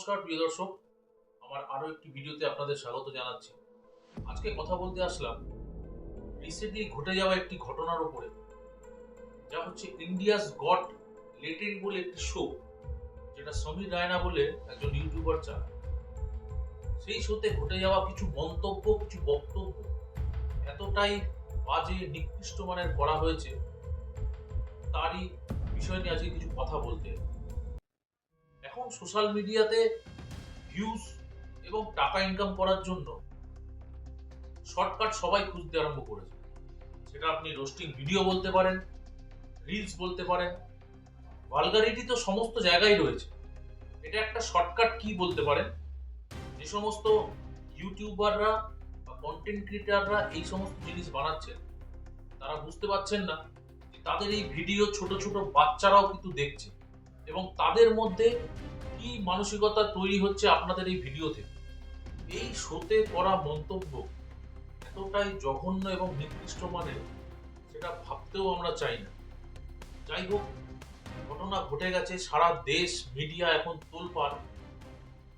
নমস্কার, প্রিয় দর্শক। আমার আরও একটি ভিডিওতে আপনাদের স্বাগত জানাচ্ছি। আজকে কথা বলতে আসলাম রিসেন্টলি ঘটে যাওয়া একটি ঘটনার উপরে, যা হচ্ছে ইন্ডিয়াস গট লেটেন্ট বলে একটি শো যেটা সমীর রায়না বলে একজন ইউটিউবার চালায় সেই শোতে ঘটে যাওয়া কিছু মন্তব্য, কিছু বক্তব্য এতটাই বাজে, নিকৃষ্ট মানের করা হয়েছে, তারই বিষয় নিয়ে আজকে কিছু কথা বলতে। এখন সোশ্যাল মিডিয়াতে ভিউজ এবং টাকা ইনকাম করার জন্য শর্টকাট সবাই খুঁজতে আরম্ভ করেছে। সেটা আপনি রোস্টিং ভিডিও বলতে পারেন রিলস বলতে পারেন ভালগারিটি তো সমস্ত জায়গায় রয়েছে। এটা একটা শর্টকাট কি বলতে পারেন? যে সমস্ত ইউটিউবাররা বা কন্টেন্ট ক্রিয়েটাররা এই সমস্ত জিনিস বানাচ্ছেন, তারা বুঝতে পারছেন না তাদের এই ভিডিও ছোট ছোট বাচ্চারাও কিন্তু দেখছে। এবং তাদের মধ্যে কি মানসিকতা তৈরি হচ্ছে আপনাদের এই ভিডিও থেকে এই শোতে করা মন্তব্য এতটাই জঘন্য এবং নির্দিষ্ট মানের, সেটা ভাবতেও আমরা চাই না। যাই হোক, ঘটনা ঘটে গেছে, সারা দেশ মিডিয়া এখন তোলপাড়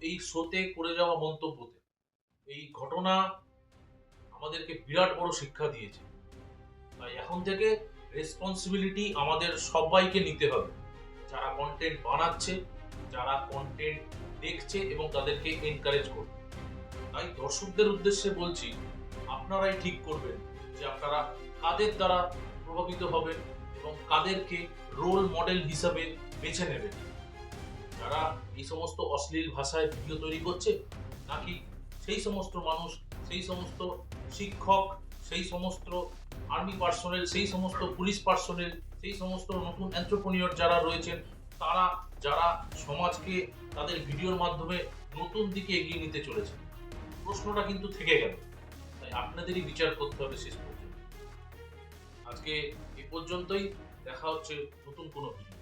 এই শোতে করে যাওয়া মন্তব্যতে। এই ঘটনা আমাদেরকে বিরাট বড় শিক্ষা দিয়েছে। তাই এখন থেকে রেসপন্সিবিলিটি আমাদের সবাইকে নিতে হবে। যারা কন্টেন্ট বানাচ্ছে, যারা কন্টেন্ট দেখছে এবং তাদেরকে এনকারেজ করবে। তাই দর্শকদের উদ্দেশ্যে বলছি, আপনারাই ঠিক করবেন যে আপনারা কাদের দ্বারা প্রভাবিত হবেন এবং কাদেরকে রোল মডেল হিসাবে বেছে নেবেন। যারা এই সমস্ত অশ্লীল ভাষায় ভিডিও তৈরি করছে, নাকি সেই সমস্ত মানুষ, সেই সমস্ত শিক্ষক সেই সমস্ত আর্মি পার্সোনেল সেই সমস্ত পুলিশ পার্সোনেল সেই সমস্ত নতুন এন্টারপ্রেনিয়র যারা রয়েছেন, তারা, যারা সমাজকে তাদের ভিডিওর মাধ্যমে নতুন দিকে এগিয়ে নিতে চলেছে প্রশ্নটা কিন্তু থেকে গেল। তাই আপনাদেরই বিচার করতে হবে শেষ পর্যন্ত। আজকে এ পর্যন্তই। দেখা হচ্ছে নতুন কোনো ভিডিও